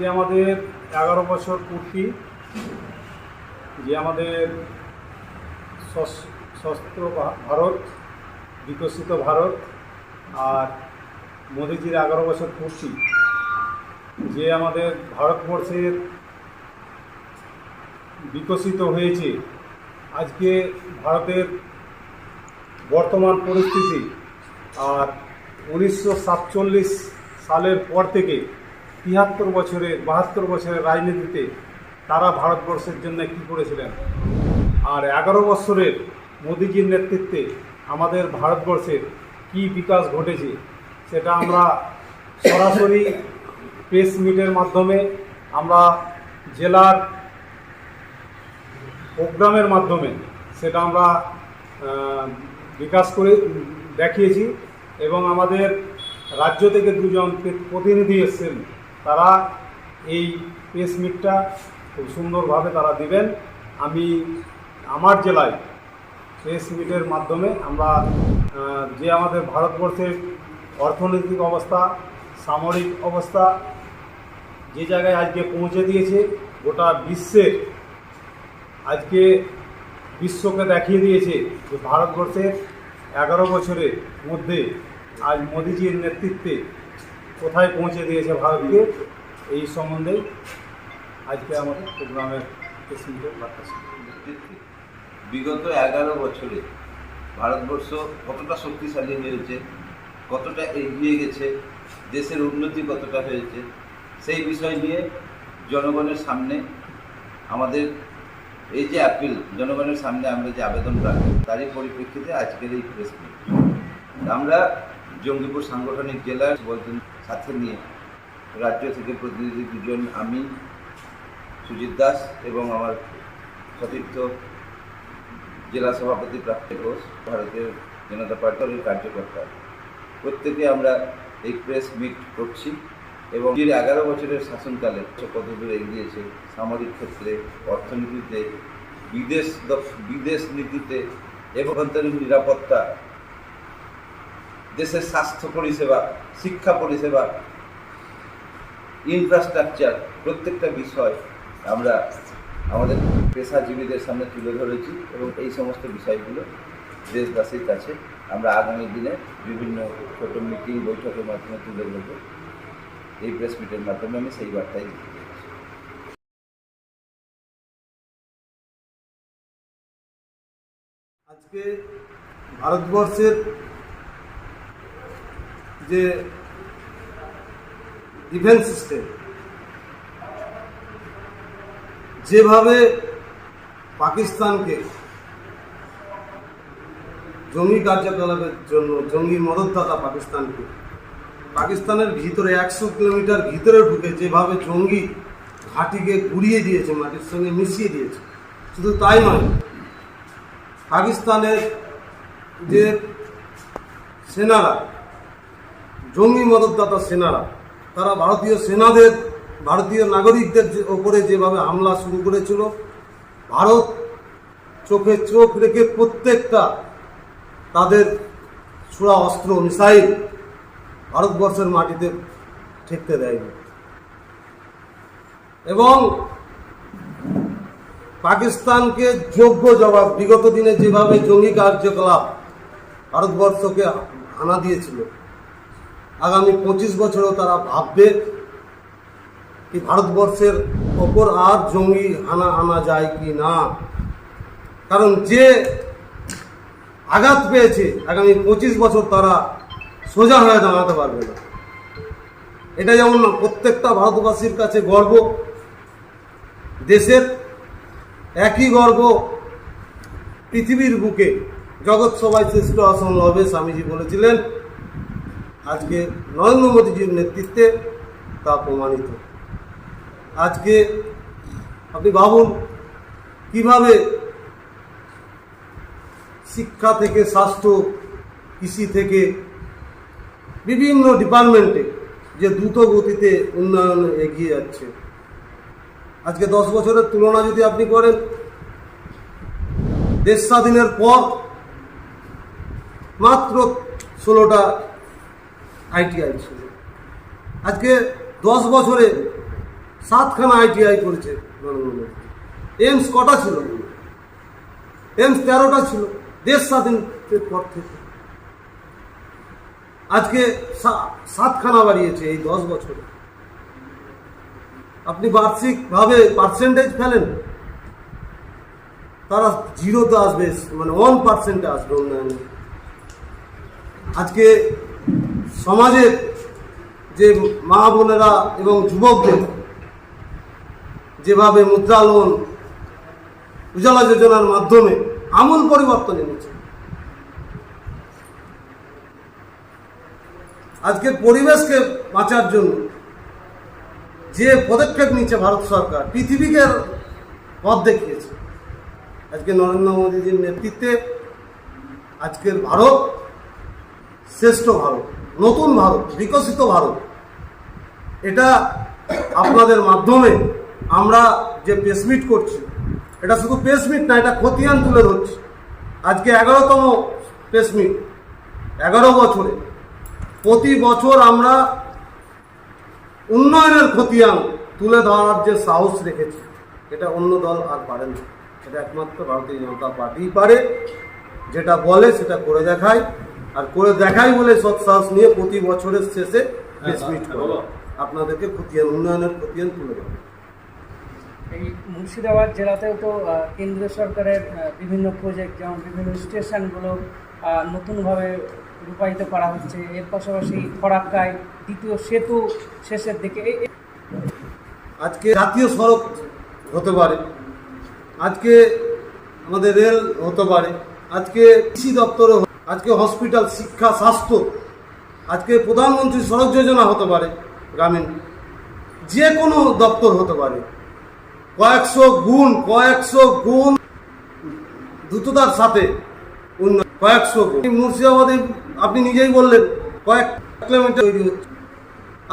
আজকে আমাদের এগারো বছর পূর্তি, যে আমাদের সস- সস্ত্র ভারত, বিকশিত ভারত আর মোদিজির এগারো বছর পূর্তি, যে আমাদের ভারতবর্ষের বিকশিত হয়েছে, আজকে ভারতের বর্তমান পরিস্থিতি আর উনিশশো সাতচল্লিশ সালের পর থেকে তিয়াত্তর বছরের বাহাত্তর বছরের রাজনীতিতে তারা ভারতবর্ষের জন্য কী করেছিলেন? আর এগারো বছরের মোদিজির নেতৃত্বে আমাদের ভারতবর্ষের কী বিকাশ ঘটেছে, সেটা আমরা সরাসরি প্রেস মিটের মাধ্যমে, আমরা জেলার প্রোগ্রামের মাধ্যমে সেটা আমরা বিকাশ করে দেখিয়েছি এবং আমাদের রাজ্য থেকে দুজন প্রতিনিধি এসেছেন। তারা এই প্রেস মিটটা খুব সুন্দরভাবে তারা দিবেন। আমি আমার জেলায় প্রেস মিটের মাধ্যমে আমরা যে আমাদের ভারতবর্ষের অর্থনৈতিক অবস্থা, সামরিক অবস্থা, যে জায়গায় আজকে পৌঁছে দিয়েছে, গোটা বিশ্বের আজকে বিশ্বকে দেখিয়ে দিয়েছে যে ভারতবর্ষের এগারো বছরের মধ্যে আজ মোদিজির নেতৃত্বে কোথায় পৌঁছে দিয়েছে ভারতকে, এই সম্বন্ধে আজকে আমাদের প্রোগ্রামের বিগত এগারো বছরে ভারতবর্ষ কতটা শক্তিশালী হয়েছে, কতটা এগিয়ে গেছে, দেশের উন্নতি কতটা হয়েছে, সেই বিষয় নিয়ে জনগণের সামনে আমাদের এই যে অ্যাপিল জনগণের সামনে আমরা যে আবেদন রাখি তারই পরিপ্রেক্ষিতে আজকের এই প্রেস আমরা জঙ্গিপুর সাংগঠনিক জেলার বলছেন সাথে নিয়ে রাজ্য থেকে প্রতিনিধি দুজন আমি, সুজিত দাস এবং আমার সতীর্থ জেলা সভাপতি প্রাপ্তি ঘোষ, ভারতীয় জনতা পার্টির কার্যকর্তা। প্রত্যেকে আমরা এই প্রেস মিট করছি এবং এর এগারো বছরের শাসনকালে কত দূর এগিয়েছে সামরিক ক্ষেত্রে, অর্থনীতিতে, বিদেশ বিদেশ নীতিতে এবং নিরাপত্তা দেশের স্বাস্থ্য পরিষেবা, শিক্ষা পরিষেবা ইনফ্রাস্ট্রাকচার প্রত্যেকটা বিষয় আমরা আমাদের পেশাজীবীদের সামনে তুলে ধরেছি এবং এই সমস্ত বিষয়গুলো দেশবাসীর কাছে আমরা আগামী দিনে বিভিন্ন ছোট মিটিং বৈঠকের মাধ্যমে তুলে ধরব। এই প্রেস মিটের মাধ্যমে আমি সেই বার্তাই আজকে ভারতবর্ষের যে ডিফেন্স সিস্টেম যেভাবে পাকিস্তানকে জঙ্গি কার্যকলাপের জন্য, জঙ্গি মদতদাতা পাকিস্তানকে, পাকিস্তানের ভিতরে একশো কিলোমিটার ভিতরে ঢুকে যেভাবে জঙ্গি ঘাঁটিকে গুড়িয়ে দিয়েছে, মাটির সঙ্গে মিশিয়ে দিয়েছে, শুধু তাই নয়, পাকিস্তানের যে সেনারা জঙ্গি মদতদাতা সেনারা, তারা ভারতীয় সেনাদের, ভারতীয় নাগরিকদের ওপরে যেভাবে হামলা শুরু করেছিল, ভারত চোখে চোখ রেখে প্রত্যেকটা তাদের ছোড়া অস্ত্র, মিসাইল ভারতবর্ষের মাটিতে ঠেকতে দেয়নি। এবং পাকিস্তানকে যোগ্য জবাব, বিগত দিনে যেভাবে জঙ্গি কার্যকলাপ ভারতবর্ষকে আনা দিয়েছিল আগামী পঁচিশ বছরেও তারা ভাববে কি ভারতবর্ষের ওপর আর জঙ্গি আনা আনা যায় কি না। কারণ যে আঘাত পেয়েছে, আগামী পঁচিশ বছর তারা সোজা হয়ে দাঁড়াতে পারবে না। এটা যেমন প্রত্যেকটা ভারতবাসীর কাছে গর্ব, দেশের একই গর্ব, পৃথিবীর বুকে জগৎ সবাই শ্রেষ্ঠ আসন লবে স্বামীজি বলেছিলেন। আজকে নরেন্দ্র মোদীজির নেতৃত্বে তা প্রমাণিত। আজকে আপনি ভাবুন, কীভাবে শিক্ষা থেকে, স্বাস্থ্য, কৃষি থেকে বিভিন্ন ডিপার্টমেন্টে যে দ্রুত গতিতে উন্নয়ন এগিয়ে যাচ্ছে। আজকে দশ বছরের তুলনা যদি আপনি করেন, দেশ স্বাধীনের পর মাত্র ষোলোটা আইটিআই ছিল আজকে দশ বছরে সাতখানা আইটিআই করেছে এমস কটা ছিল? এমস তেরোটা ছিল দেশ স্বাধীনের পর থেকে। আজকে সাতখানা বাড়িয়েছে এই দশ বছরে। আপনি বার্ষিকভাবে পার্সেন্টেজ ফেলেন, তারা জিরোতে আসবে মানে ওয়ান পার্সেন্টে আসবে উন্নয়নে। আজকে সমাজের যে মা বোনেরা এবং যুবকদের যেভাবে মুদ্রা লোন উজ্জ্বলা যোজনার মাধ্যমে আমূল পরিবর্তন এনেছে। আজকের পরিবেশকে বাঁচার জন্য যে পদক্ষেপ নিচ্ছে ভারত সরকার, পৃথিবীকে পথ দেখিয়েছে। আজকে নরেন্দ্র মোদীজির নেতৃত্বে আজকের ভারত, শ্রেষ্ঠ ভারত। নতুন ভারত, বিকশিত ভারত। এটা আপনাদের মাধ্যমে আমরা যে প্রেসমিট করছি, এটা শুধু প্রেসমিট না, এটা খতিয়ান তুলে ধরছি। আজকে এগারোতম প্রেসমিট এগারো বছরে। প্রতি বছর আমরা উন্নয়নের খতিয়ান তুলে ধরার যে সাহস রেখেছি, এটা অন্য দল আর পারে না। এটা একমাত্র ভারতীয় জনতা পার্টিই পারে, যেটা বলে সেটা করে দেখায়। আর করে দেখাই বলে সৎ সাহস নিয়ে প্রতি বছরের শেষে প্রেস মিট করে। আপনাদেরকে খতিয়ান উন্নয়নের খতিয়ান তুলে দেবে। এই মুর্শিদাবাদ জেলাতেও তো আহ, কেন্দ্রীয় সরকারের বিভিন্ন প্রজেক্ট যেমন বিভিন্ন স্টেশনগুলো আহ, নতুনভাবে রূপায়িত করা হচ্ছে। এর পাশাপাশি ফরাক্কায় দ্বিতীয় সেতু শেষের দিকে। আজকে জাতীয় সড়ক হতে পারে। আজকে আমাদের রেল হতে পারে। আজকে কৃষি দপ্তরও আজকে হসপিটাল, শিক্ষা, স্বাস্থ্য, আজকে প্রধানমন্ত্রী সড়ক যোজনা হতে পারে, গ্রামীণ, যে কোনো দপ্তর হতে পারে। কয়েকশো গুণ কয়েকশো গুণ দ্রুততার সাথে উন্নয়ন কয়েকশো গুণ। মুর্শিদাবাদে আপনি নিজেই বললেন, কয়েক কিলোমিটার তৈরি হচ্ছে।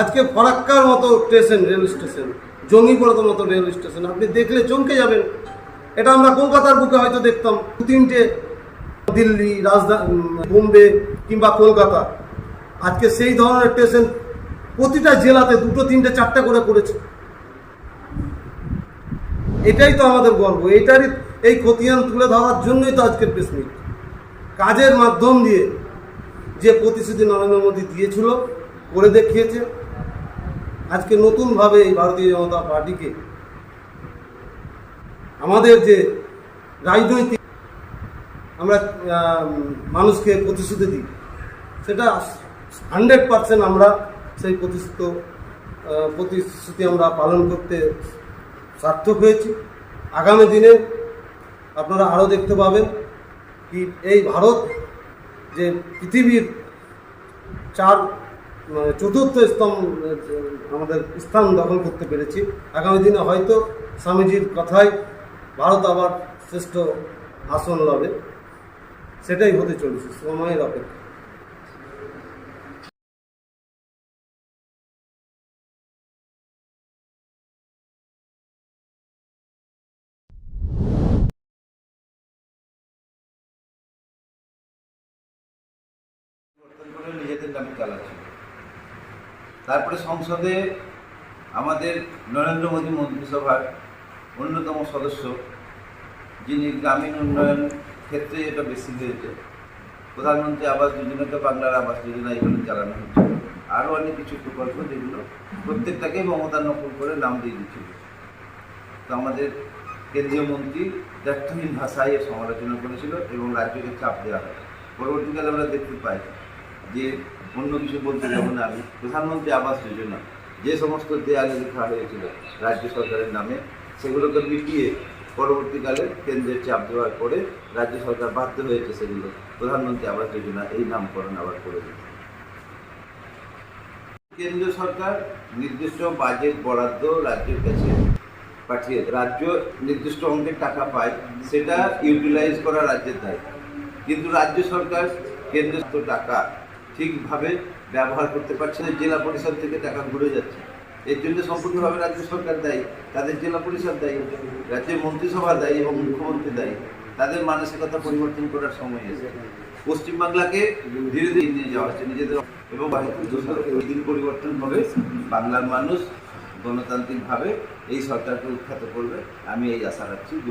আজকে ফরাক্কার মতো স্টেশন, রেল স্টেশন, জঙ্গিপুরতের মতো রেল স্টেশন, আপনি দেখলে চমকে যাবেন। এটা আমরা কলকাতার বুকে হয়তো দেখতাম। দু তিনটে দিল্লি, রাজধানী বোম্বে কিংবা কলকাতা। আজকে সেই ধরনের স্টেশন প্রতিটা জেলাতে দুটো, তিনটে, চারটে করে করেছে। এটাই তো আমাদের গর্ব। এটারই এই খতিয়ান তুলে ধরার জন্যই তো আজকের প্রেস মিট কাজের মাধ্যম দিয়ে যে প্রতিশ্রুতি নরেন্দ্র মোদী দিয়েছিল, করে দেখিয়েছে। আজকে নতুনভাবে এই ভারতীয় জনতা পার্টিকে আমাদের যে রাজনৈতিক আমরা মানুষকে প্রতিশ্রুতি দিই। সেটা হান্ড্রেড পার্সেন্ট আমরা সেই প্রতিশ্রুত প্রতিশ্রুতি আমরা পালন করতে সার্থক হয়েছি। আগামী দিনে আপনারা আরও দেখতে পাবেন কি এই ভারত যে পৃথিবীর চার মানে চতুর্থ স্তম্ভ, আমাদের স্থান দখল করতে পেরেছি। আগামী দিনে হয়তো স্বামীজির কথায় ভারত আবার শ্রেষ্ঠ আসন লবে। সেটাই হতে চলেছে, সময়ের অপেক্ষা। নিজেদের চালাচ্ছে। তারপরে সংসদে আমাদের নরেন্দ্র মোদী মন্ত্রিসভার অন্যতম সদস্য, যিনি গ্রামীণ উন্নয়ন ক্ষেত্রে এটা বেশি হয়েছে। প্রধানমন্ত্রী আবাস যোজনাকে বাংলার আবাস যোজনা এখানে চালানো হচ্ছে। আরও অনেক কিছু প্রকল্প যেগুলো প্রত্যেকটাকেই মমতা নকল করে নাম দিয়ে দিচ্ছিল তো আমাদের কেন্দ্রীয় মন্ত্রী দ্ব্যর্থহীন ভাষায় এর সমালোচনা করেছিল এবং রাজ্যকে চাপ দেওয়া হয় পরবর্তীকালে আমরা দেখতে পাই যে অন্য কিছু বলতে যাব না আমি। প্রধানমন্ত্রী আবাস যোজনা, যে সমস্ত দেয়ালে লেখা হয়েছিল রাজ্য সরকারের নামে, সেগুলোকে মিটিয়ে পরবর্তীকালে কেন্দ্রের চাপ দেওয়ার পরে রাজ্য সরকার বাধ্য হয়েছে সেগুলো। প্রধানমন্ত্রী আবাস যোজনা এই নামকরণ আবার করে কেন্দ্রীয় সরকার নির্দিষ্ট বাজেট বরাদ্দ রাজ্যের কাছে পাঠিয়ে, রাজ্য নির্দিষ্ট অঙ্কের টাকা পায়, সেটা ইউটিলাইজ করা রাজ্যের দায়িত্ব কিন্তু রাজ্য সরকার কেন্দ্রস্থ টাকা ঠিকভাবে ব্যবহার করতে পারছে না, জেলা পরিষদ থেকে টাকা ঘুরে যাচ্ছে। এর জন্য সম্পূর্ণভাবে রাজ্য সরকার দায়ী, তাদের জেলা পরিষদ দায়ী, রাজ্যের মন্ত্রিসভা দায়ী এবং মুখ্যমন্ত্রী দায়ী। তাদের মানসিকতা পরিবর্তন করার সময় এসে পশ্চিমবাংলাকে ধীরে ধীরে নিয়ে যাওয়া হচ্ছে নিজেদের এবং দিন পরিবর্তন হবে। বাংলার মানুষ গণতান্ত্রিকভাবে এই সরকারকে উৎখাত করবে। আমি এই আশা রাখছি। দু